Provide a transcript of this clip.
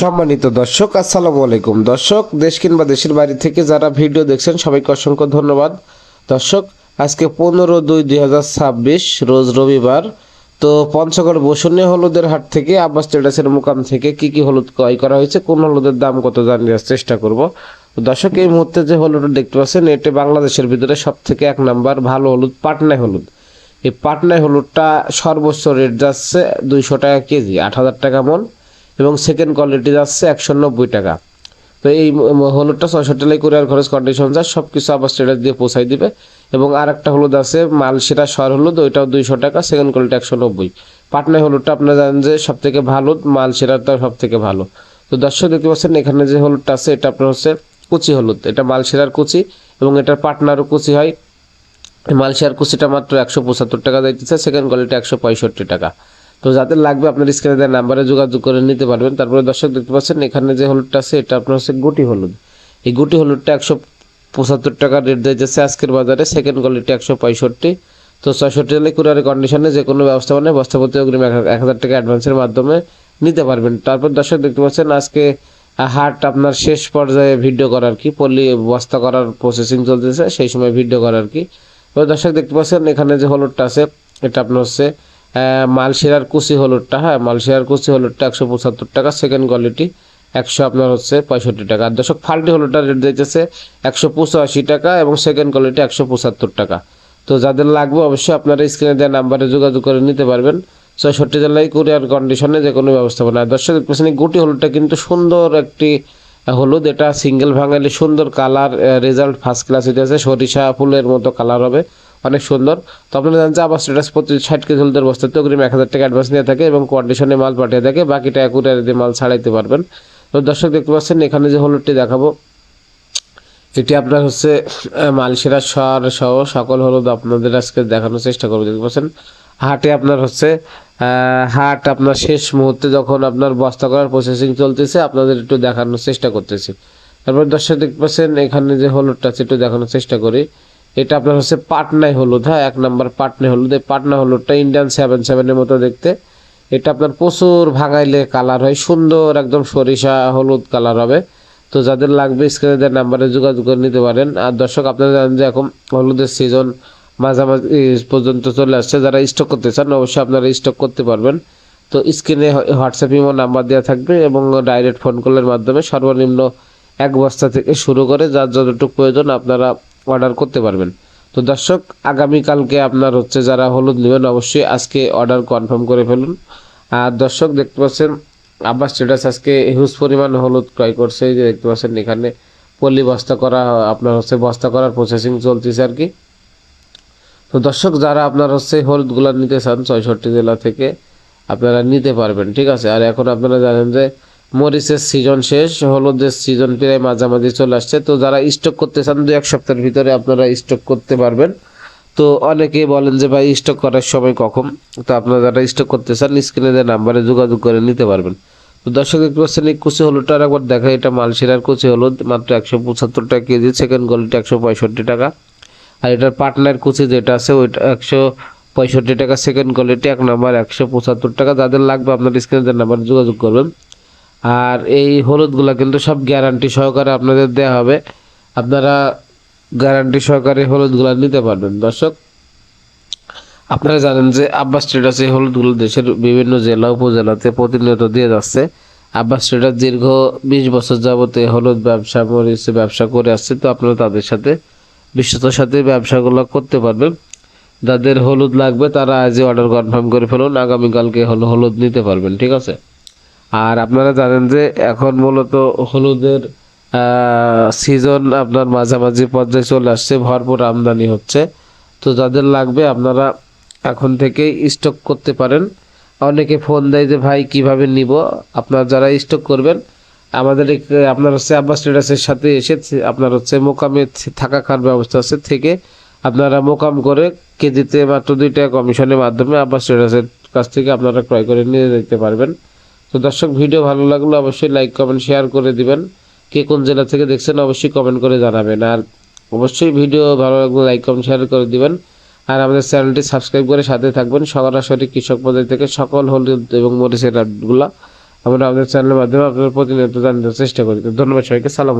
সম্মানিত দর্শক, আসসালামু আলাইকুম। দর্শক, দেশ কিংবা দেশের বাইরে থেকে যারা ভিডিও দেখছেন, সবাইকে অসংখ্য ধন্যবাদ। দর্শক, আজকে পনেরো দুই দুই হাজার ছাব্বিশ, রোজ রবিবার। তো পঞ্চগড় বসুনিয়া হলুদের হাট থেকে আব্বাস ট্রেডার্সের মোকাম থেকে কি কি হলুদ ক্রয় করা হয়েছে, কোন হলুদের দাম কত জানিয়ে চেষ্টা করব। দর্শক, এই মুহূর্তে যে হলুদটা দেখতে পাচ্ছেন, এটি বাংলাদেশের ভিতরে সব থেকে এক নাম্বার ভালো হলুদ পাটনায় হলুদ। এই পাটনায় হলুদটা সর্বোচ্চ রেট যাচ্ছে দুইশো টাকা কেজি, আট হাজার টাকা মন। এবং সেকেন্ড কোয়ালিটি যাচ্ছে একশো নব্বই টাকা। তো এই হলুদটা ছয়শো টাকায় কুরিয়ার খরচ কন্ডিশন যা সব কিছু আবার স্টেটাস দিয়ে পৌঁছাই দিবে। এবং আর একটা হলুদ আছে, মালশিরা সর হলুদ, ওইটাও দুইশো টাকা সেকেন্ড কোয়ালিটি একশো নব্বই। পাটনায় হলুদটা আপনারা জানেন যে সব থেকে ভালো মালশিরাটা সব থেকে ভালো। তো দর্শক দেখতে পাচ্ছেন, এখানে যে হলুদটা আছে, এটা আপনার হচ্ছে কুচি হলুদ। এটা মালশিরার কুচি এবং এটার পাটনারও কুচি হয়। মালশিয়ার কুচিটা মাত্র একশো পঁচাত্তর টাকা দিতেছে সেকেন্ড কোয়ালিটি একশো পঁয়ষট্টি টাকা। তো যাদের লাগবে আপনার স্ক্রিনে দেওয়া নাম্বারে যোগাযোগ করে নিতে পারবেন। তারপরে দর্শক দেখতে পাচ্ছেন, এখানে যে হলুদটা আছে, এটা আপনার হচ্ছে গুটি হলুদ। এই গুটি হলুদটা একশো পঁচাত্তর টাকা রেট দিতেছে আজকের বাজারে সেকেন্ড কোয়ালিটি একশো পঁয়ষট্টি। তো ছয়ষট্টি হলে কুরিয়ারের কন্ডিশনে যে কোনো ব্যবস্থা মানে বস্তাপতি অগ্রিম এক এক হাজার টাকা অ্যাডভান্সের মাধ্যমে নিতে পারবেন। তারপর দর্শক দেখতে পাচ্ছেন, আজকে হাট আপনার শেষ পর্যায়ে ভিডিও করার কি? পলি বস্তা করার প্রসেসিং চলতেছে, সেই সময় ভিডিও করার কি? তো দর্শক দেখতে পাচ্ছেন, এখানে যে হলুদটা আছে, এটা আপনার হচ্ছে আহ, মালশিরার কুচি হলুদটা হ্যাঁ মালশিরার কুচি হলুদটা একশো পঁচাত্তর টাকা সেকেন্ড কোয়ালিটি একশো আপনার হচ্ছে পঁয়ষট্টি টাকা। আর দর্শক ফাল্টি হলুদটা রেট দিতেছে একশো পঁচাশি টাকা এবং সেকেন্ড কোয়ালিটি একশো পঁচাত্তর টাকা। তো যাদের লাগবে অবশ্যই আপনারা স্ক্রিনে দেওয়া নাম্বারে যোগাযোগ করে নিতে পারবেন। ছয়ষট্টি জেলায় কুরিয়ার কন্ডিশনে যে কোনো ব্যবস্থাপনা। দর্শক এই গুটি হলুদটা কিন্তু সুন্দর একটি হলুদ। এটা সিঙ্গেল ভাঙালি সুন্দর কালার রেজাল্ট ফার্স্ট ক্লাস হইতেছে। সরিষা ফুলের মতো কালার হবে। অনেক সুন্দর। তো আপনারা জানেন যে আবার স্ট্যাটাস প্রতি ষাট কেজি হলুদের বস্তাতে অগ্রিম এক হাজার টাকা অ্যাডভান্স নিয়ে থাকে এবং কন্ডিশনে মাল পাঠিয়ে থাকে বাকিটা একুরিয়ার দিয়ে মাল ছাড়াইতে পারবেন। তো দর্শক দেখতে পাচ্ছেন, এখানে যে হলুদটি দেখাবো, এটি আপনার হচ্ছে মালসিরা সার সহ সকল হলুদ আপনাদের আজকে দেখানোর চেষ্টা করব, দেখতে পাচ্ছেন। হাটে আপনার হচ্ছে হাট আপনার শেষ মুহূর্তে যখন আপনার বস্তা করার প্রসেসিং চলতেছে, আপনাদের একটু দেখানোর চেষ্টা করতেছি। তারপর দর্শক দেখতে পাচ্ছেন, এখানে যে হলুদটা আছে, একটু দেখানোর চেষ্টা করি। এটা আপনার হচ্ছে পাটনায় হলুদ হ্যাঁ? এক নাম্বার পাটনায় হলুদ। এই পাটনা হলুদটা ইন্ডিয়ান সেভেন সেভেনের মতো দেখতে। এটা আপনার প্রচুর ভাঙাইলে কালার হয়, সুন্দর একদম সরিষা হলুদ কালার হবে। তো যাদের লাগবে স্ক্রিনে দেওয়ার নাম্বারে যোগাযোগ করে নিতে পারেন। আর দর্শক, আপনারা জানেন যে এখন হলুদের সিজন মাঝামাঝি পর্যন্ত চলে আসছে। যারা স্টক করতে চান, অবশ্যই আপনারা স্টক করতে পারবেন। তো স্ক্রিনে হোয়াটসঅ্যাপ ইমো নাম্বার দেওয়া থাকবে এবং ডাইরেক্ট ফোন কলের মাধ্যমে সর্বনিম্ন এক বস্তা থেকে শুরু করে যার যতটুকু প্রয়োজন আপনারা অর্ডার করতে পারবেন। তো দর্শক, আগামীকালকে আপনার হচ্ছে যারা হলুদ নেবেন, অবশ্যই আজকে অর্ডার কনফার্ম করে ফেলুন। আর দর্শক, দেখতে পাচ্ছেন, আব্বাস স্টেটাস আজকে হিউজ পরিমাণ হলুদ ক্রয় করছে। যে দেখতে পাচ্ছেন, এখানে পল্লী বস্তা করা, আপনার হচ্ছে বস্তা করার প্রসেসিং চলতেছে আর কি। তো দর্শক, যারা আপনার হচ্ছে হলুদগুলো নিতে চান, ছয়ষট্টি জেলা থেকে, আপনারা নিতে পারবেন, ঠিক আছে? আর এখন আপনারা জানেন যে মরিচের সিজন শেষ, হলুদের সিজন প্রায় মাঝামাঝি চলে আসছে। তো যারা স্টক করতে চান দু এক সপ্তাহের ভিতরে আপনারা স্টক করতে পারবেন। তো অনেকেই বলেন যে, ভাই স্টক করার সময় কখন? তো আপনারা যারা স্টক করতে চান স্ক্রিনে দেওয়া নাম্বারে যোগাযোগ করে নিতে পারবেন। তো দর্শক, দেখতে পাচ্ছেন এই কুচি হলুদটা আর একবার দেখা এটা মালশিরার কুচি হলুদ, মাত্র একশো পঁচাত্তর টাকা কেজি সেকেন্ড কোয়ালিটি একশো পঁয়ষট্টি টাকা। আর এটার পার্টনার কুচি যেটা আছে, ওইটা একশো পঁয়ষট্টি টাকা সেকেন্ড কোয়ালিটি এক নাম্বার একশো পঁচাত্তর টাকা। যাদের লাগবে, আপনার স্ক্রিনের নাম্বার যোগাযোগ করবেন। আর এই হলুদগুলা কিন্তু সব গ্যারান্টি সহকারে আপনাদের দেওয়া হবে। আপনারা গ্যারান্টি সহকারে হলুদগুলা নিতে পারবেন। দর্শক, আপনারা জানেন যে আব্বাস ট্রেডার্স এই হলুদগুলো দেশের বিভিন্ন জেলা, উপজেলাতে প্রতিনিয়ত দিয়ে যাচ্ছে। আব্বাস ট্রেডার্স দীর্ঘ বিশ বছর যাবত এই হলুদ ব্যবসা, মরিচ ব্যবসা করে আসছে। তো আপনারা তাদের সাথে বিশ্বতার সাথে ব্যবসাগুলো করতে পারবেন। যাদের হলুদ লাগবে তারা আজই অর্ডার কনফার্ম করে ফেলুন। আগামীকালকে হলো হলুদ নিতে পারবেন। ঠিক আছে? আর আপনারা জানেন যে এখন মূলত হলুদের সিজন আপনার মাঝামাঝি পর্যায়ে চলে আসছে, ভরপুর আমদানি হচ্ছে। তো যাদের লাগবে আপনারা এখন থেকেই স্টক করতে পারেন। অনেকে ফোন দেয় যে, ভাই, কীভাবে নিব? আপনারা যারা স্টক করবেন, আমাদের আপনার হচ্ছে আব্বাস ট্রেডার্সের সাথে এসে আপনার হচ্ছে মোকামে থাকা খাওয়ার ব্যবস্থা আছে থেকে আপনারা মোকাম করে কেজিতে মাত্র দুই টাকা কমিশনের মাধ্যমে আব্বাস ট্রেডার্সের কাছ থেকে আপনারা ক্রয় করে নিয়ে যেতে পারবেন। তো দর্শক, ভিডিও ভালো লাগল অবশ্যই লাইক কমেন্ট শেয়ার করে দিবেন। কে কোন জেলা থেকে দেখছেন অবশ্যই কমেন্ট করে জানাবেন। আর অবশ্যই ভিডিও ভালো লাগলে লাইক কমেন্ট শেয়ার করে দিবেন। আর আমাদের চ্যানেলটি সাবস্ক্রাইব করে সাথে থাকবেন। সরাসরি কৃষক পদ্ধতি থেকে সকল হলুদ এবং মরিচের আপডেটগুলো আমরা আমাদের চ্যানেলের মাধ্যমে আপনাদের প্রতিনিয়ত জানার চেষ্টা করি। তো ধন্যবাদ সবাইকে। সালাম